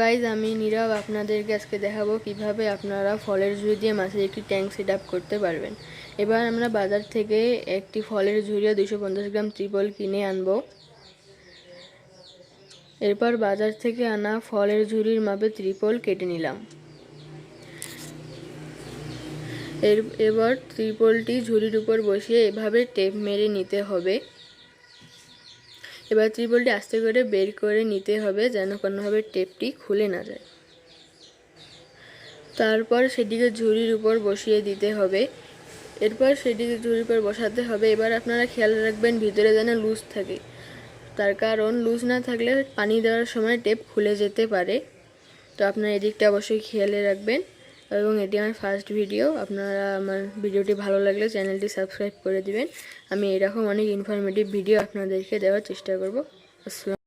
Guys আমি নীরব। আপনাদেরকে আজকে দেখাবো কীভাবে আপনারা ফলের ঝুড়ি দিয়ে মাছের একটি ট্যাঙ্ক সেট আপ করতে পারবেন। এবার আমরা বাজার থেকে একটি ফলের ঝুড়ি দুশো গ্রাম ত্রিপল কিনে আনব। এরপর বাজার থেকে আনা ফলের ঝুড়ির মাপে ত্রিপল কেটে নিলাম। এর, এবার ত্রিপলটি ঝুড়ির উপর বসিয়ে এভাবে টেপ মেরে নিতে হবে। এবার ত্রিপলটি আস্তে করে বের করে নিতে হবে যেন কোনোভাবে টেপটি খুলে না যায়। তারপর সেটিকে ঝুড়ির উপর বসিয়ে দিতে হবে। এরপর সেটিকে ঝুড়ির উপর বসাতে হবে। এবার আপনারা খেয়াল রাখবেন, ভিতরে যেন লুজ থাকে। তার কারণ লুজ না থাকলে পানি দেওয়ার সময় টেপ খুলে যেতে পারে। তো আপনারা এদিকটা অবশ্যই খেয়ালে রাখবেন এবং এটি আমার ফার্স্ট ভিডিও আপনারা আমার ভিডিওটি ভালো লাগলে চ্যানেলটি সাবস্ক্রাইব করে দিবেন। আমি এরকম অনেক ইনফরমেটিভ ভিডিও আপনাদেরকে দেওয়ার চেষ্টা করব। আসসালাম